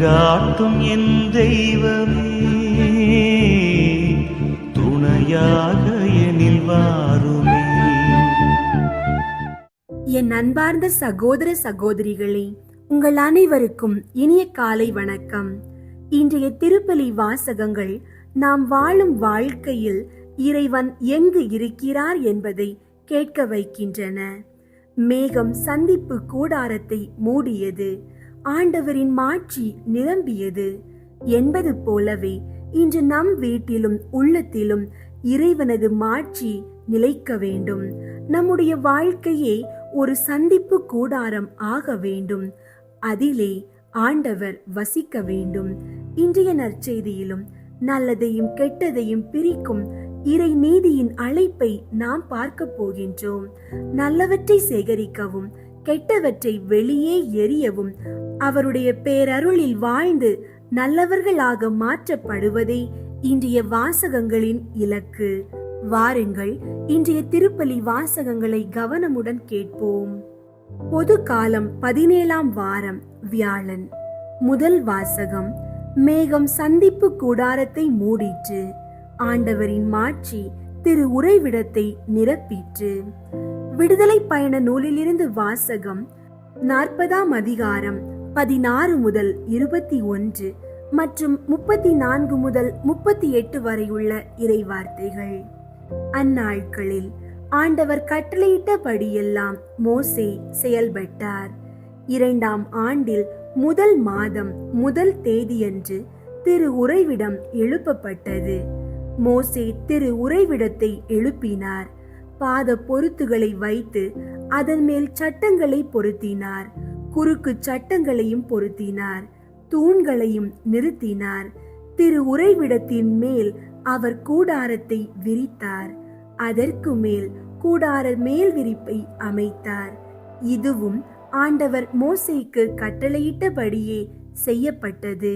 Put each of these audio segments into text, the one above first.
வழிகாட்டும் என் தெய்வமே. துணையாக எனில் வாருமே. என் அன்பார்ந்த சகோதர சகோதரிகளே உங்கள் அனைவருக்கும் இனிய காலை வணக்கம். இன்றைய திருப்பலி வாசகங்கள் நாம் வாழும் வாழ்க்கையில் இறைவன் எங்கு இருக்கிறார் என்பதை கேட்க வைக்கின்றன. மேகம் சந்திப்பு கூடாரத்தை மூடியது ஆண்டவரின் மாட்சி நிரம்பியது. என்பது போலவே இன்று நம் வீட்டிலும் உள்ளத்திலும் இறைவனது மாட்சி நிலைக்க வேண்டும். நம்முடைய வாழ்க்கையே ஒரு சந்திப்பு கூடாரம் ஆக வேண்டும். அதிலே ஆண்டவர் வசிக்க வேண்டும். இன்றைய நற்செய்தியிலும் நல்லதையும் கெட்டதையும் பிரிக்கும் இறை நீதியின் அழைப்பை நாம் பார்க்க போகின்றோம். நல்லவற்றை சேகரிக்கவும் கெட்டவற்றை வெளியே எரியவும் அவருடைய பேரருளில் வாழ்ந்து நல்லவர்களாக மாற்றப்படுவதே இன்றைய வாசகங்களின் இலக்கு. வாருங்கள் இன்றைய திருப்பலி வாசகங்களை கவனமுடன் கேட்போம். பொது காலம் பதினேழாம் வாரம் வியாழன். முதல் வாசகம் மேகம் சந்திப்பு கூடாரத்தை மூடிற்று. ஆண்டவரின் மாட்சி திரு உறைவிடத்தை நிரப்பிற்று. விடுதலை பயண நூலிலிருந்து வாசகம் நாற்பதாம் அதிகாரம் பதினாறு முதல் இருபத்தி ஒன்று மற்றும் முப்பத்தி நான்கு முதல் முப்பத்தி எட்டு வரையுள்ள இறைவார்த்தைகள். அந்நாட்களில் ஆண்டவர் கட்டளையிட்டபடியெல்லாம் மோசே செயல்பட்டார். இரண்டாம் ஆண்டில் முதல் மாதம் முதல் தேதியன்று திரு உறைவிடம் எழுப்பப்பட்டது. மோசே திரு உறைவிடத்தை எழுப்பினார். பாத பொருத்துகளை வைத்து அதன் மேல் சட்டங்களை பொருத்தினார். குறுக்கு சட்டங்களையும் பொருத்தினார். தூண்களையும் நிறுத்தினார். திரு உறைவிடத்தின் மேல் அவர் கூடாரத்தை விரித்தார். அதற்கு மேல் கூடார மேல் விரிப்பை அமைத்தார். இதுவும் ஆண்டவர் மோசைக்கு கட்டளையிட்டபடியே செய்யப்பட்டது.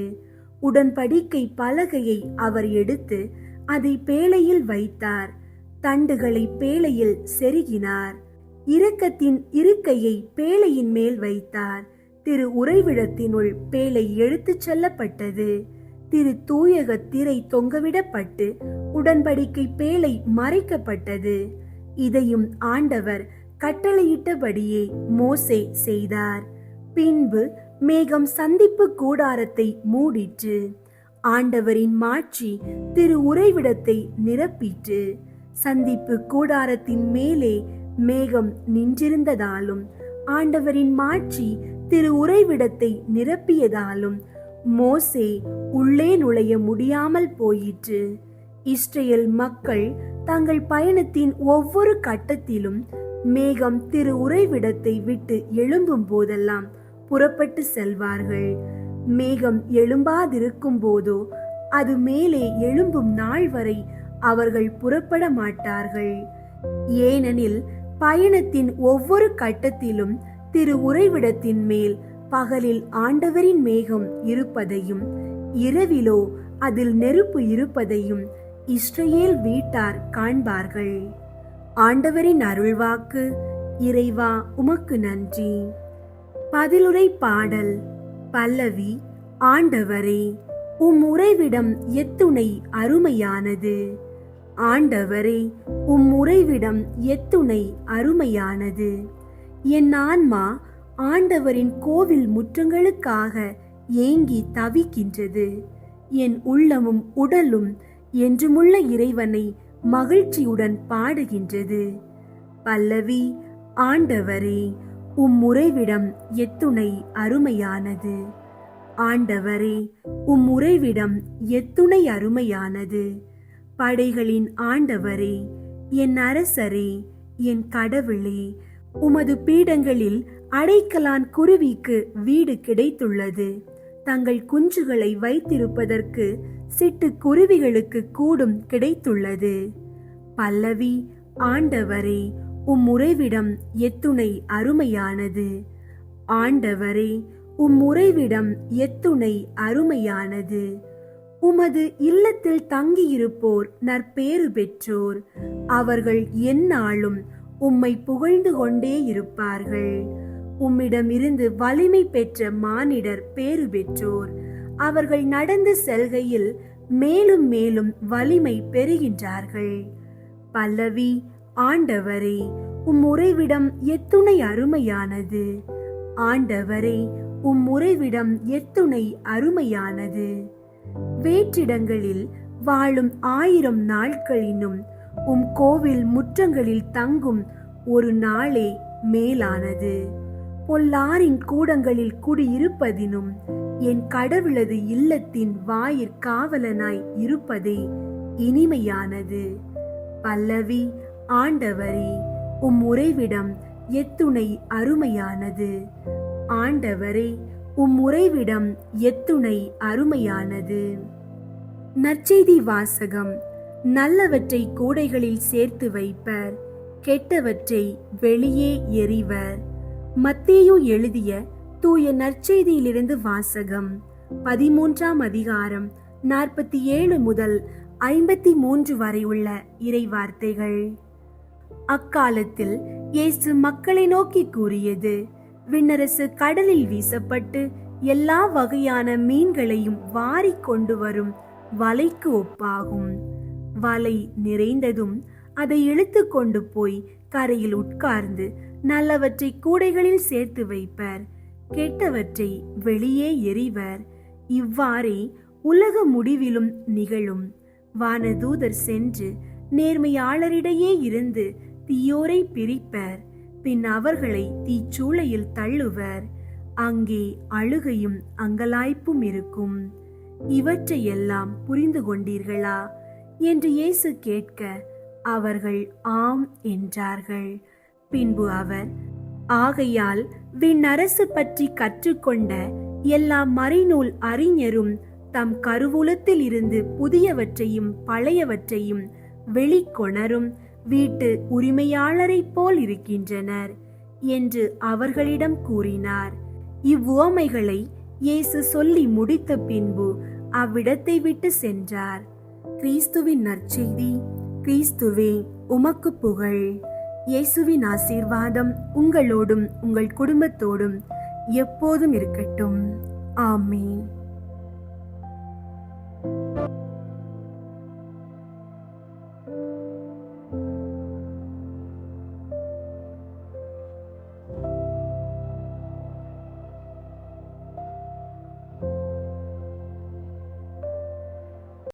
உடன்படிக்கை பலகையை அவர் எடுத்து அதை பேழையில் வைத்தார். தண்டுகளை பேழையில் செருகினார். இரக்கத்தின் இருக்கையை பேழையின் மேல் வைத்தார். திரு உறைவிடத்தினுள் பேழை எடுத்துச் செல்லப்பட்டது. திரு தூயக திரை தொங்கவிடப்பட்டு உடன்படிக்கை பேழை மறைக்கப்பட்டது. இதையும் ஆண்டவர் கட்டளையிட்டபடியே மோசே செய்தார். பின்பு மேகம் சந்திப்பு கூடாரத்தை மூடிற்று. ஆண்டவரின் மாட்சி திரு உறைவிடத்தை நிரப்பிற்று. சந்திப்பு கூடாரத்தின் மேலே மேகம் நின்றிருந்ததாலும் ஆண்டவரின் மாட்சி திரு உறைவிடத்தை நிரப்பியதாலும் மோசே உள்ளே நுழைய முடியாமல் போயிற்று. இஸ்ரேல் மக்கள் தங்கள் பயணத்தின் ஒவ்வொரு கட்டத்திலும் மேகம் திரு உறைவிடத்தை விட்டு எழும்பும் போதெல்லாம் புறப்பட்டு செல்வார்கள். மேகம் எழும்பாதிருக்கும் போதோ அது மேலே எழும்பும் நாள் வரை அவர்கள் புறப்பட மாட்டார்கள். ஏனெனில் பயணத்தின் ஒவ்வொரு கட்டத்திலும் திரு உறைவிடத்தின் மேல் பகலில் ஆண்டவரின் மேகம் இருப்பதையும் இரவிலோ அதில் நெருப்பு இருப்பதையும் இஸ்ரேல் வீட்டார் காண்பார்கள். ஆண்டவரின் அருள்வாக்கு இறைவா உமக்கு நன்றி. பதிலுரை பாடல் பல்லவி ஆண்டவரே உம் உறைவிடம் எத்துணை அருமையானது. ஆண்டவரே உம் உறைவிடம் எத்துணை அருமையானது. என் ஆன்மா ஆண்டவரின் கோவில் முற்றங்களுக்காக ஏங்கி தவிக்கின்றது. என் உள்ளமும் உடலும் என்றுமுள்ள இறைவனை மகிழ்ச்சியுடன் பாடுகின்றது. பல்லவி ஆண்டவரே உம் உறைவிடம் எத்துணை அருமையானது. ஆண்டவரே உம் உறைவிடம் எத்துணை அருமையானது. படைகளின் ஆண்டவரே என் அரசரே என் கடவுளே உமது பீடங்களில் அடைக்கலான் குருவிக்கு வீடு கிடைத்துள்ளது. தங்கள் குஞ்சுகளை வைத்திருப்பதற்கு சிட்டு குருவிகளுக்கு கூடும் கிடைத்துள்ளது. பல்லவி ஆண்டவரே உம் உறைவிடம் எத்துணை அருமையானது. ஆண்டவரே உம் உறைவிடம் எத்துணை அருமையானது. உமது இல்லத்தில் தங்கியிருப்போர் நற்பேறு பெற்றோர். அவர்கள் எந்நாளும் உம்மை புகழ்ந்து கொண்டே இருப்பார்கள். உம்மிடமிருந்து வலிமை பெற்ற மானிடர் பேறு பெற்றோர். அவர்கள் நடந்து செல்கையில் மேலும் மேலும் வலிமை பெறுகின்றார்கள். பல்லவி ஆண்டவரே உம் உறைவிடம் எத்துணை அருமையானது. ஆண்டவரே உம் உறைவிடம் எத்துணை அருமையானது. வேற்றிடங்களில் வாழும் ஆயிரம் நாட்களினும் உம் கோவில் முற்றங்களில் தங்கும் ஒரு நாளே மேலானது. பொல்லாரின் கூடங்களில் குடியிருப்பதினும் என் கடவுளது இல்லத்தின் வாயிற் காவலனாய் இருப்பதே இனிமையானது. பல்லவி ஆண்டவரே உம் உறைவிடம் எத்துணை அருமையானது. ஆண்டவரே உம் உறைவிடம் எத்துணை அருமையானது. நற்செய்தி வாசகம். நல்லவற்றை கூடைகளில் சேர்த்து வைப்பர். கெட்டவற்றை வெளியே எறிவர். மத்தேயு எழுதிய தூய நற்செய்தியிலிருந்து வாசகம். பதிமூன்றாம் அதிகாரம் நாற்பத்தி ஏழு முதல் ஐம்பத்தி மூன்று வரை உள்ள இறைவார்த்தைகள். அக்காலத்தில் இயேசு மக்களை நோக்கி கூறியது விண்ணரசு கடலில் வீசப்பட்டு எல்லா வகையான மீன்களையும் வாரிக் கொண்டு வரும் வலைக்கு ஒப்பாகும். வலை நிறைந்ததும் அதை இழுத்து கொண்டு போய் கரையில் உட்கார்ந்து நல்லவற்றை கூடைகளில் சேர்த்து வைப்பர். கெட்டவற்றை வெளியே எறிவர். இவ்வாறே உலக முடிவிலும் நிகழும். வானதூதர் சென்று நேர்மையாளரிடையே இருந்து தீயோரை பிரிப்பர். பின் அவர்களை தீச்சூளையில் தள்ளுவர். அங்கே அழுகையும் அங்கலாய்ப்பும் இருக்கும். இவற்றையெல்லாம் புரிந்து கொண்டீர்களா என்று இயேசு கேட்க அவர்கள் ஆம் என்றார்கள். பின்பு அவர் ஆகையால் விண்ணரசு பற்றி கற்றுக்கொண்ட எல்லா மறைநூல் அறிஞரும் தம் கருவூலத்தில் இருந்து புதியவற்றையும் பழையவற்றையும் வெளிக்கொணரும் வீட்டு உரிமையாளரைப் போல் இருக்கின்றனர் என்று அவர்களிடம் கூறினார். இவ்வுவமைகளை இயேசு சொல்லி முடித்த பின்பு அவ்விடத்தை விட்டு சென்றார். கிறிஸ்துவின் நற்செய்தி கிறிஸ்துவே உமக்கு புகழ். இயேசுவின் ஆசீர்வாதம் உங்களோடும் உங்கள் குடும்பத்தோடும் எப்போதும் இருக்கட்டும். ஆமீன்.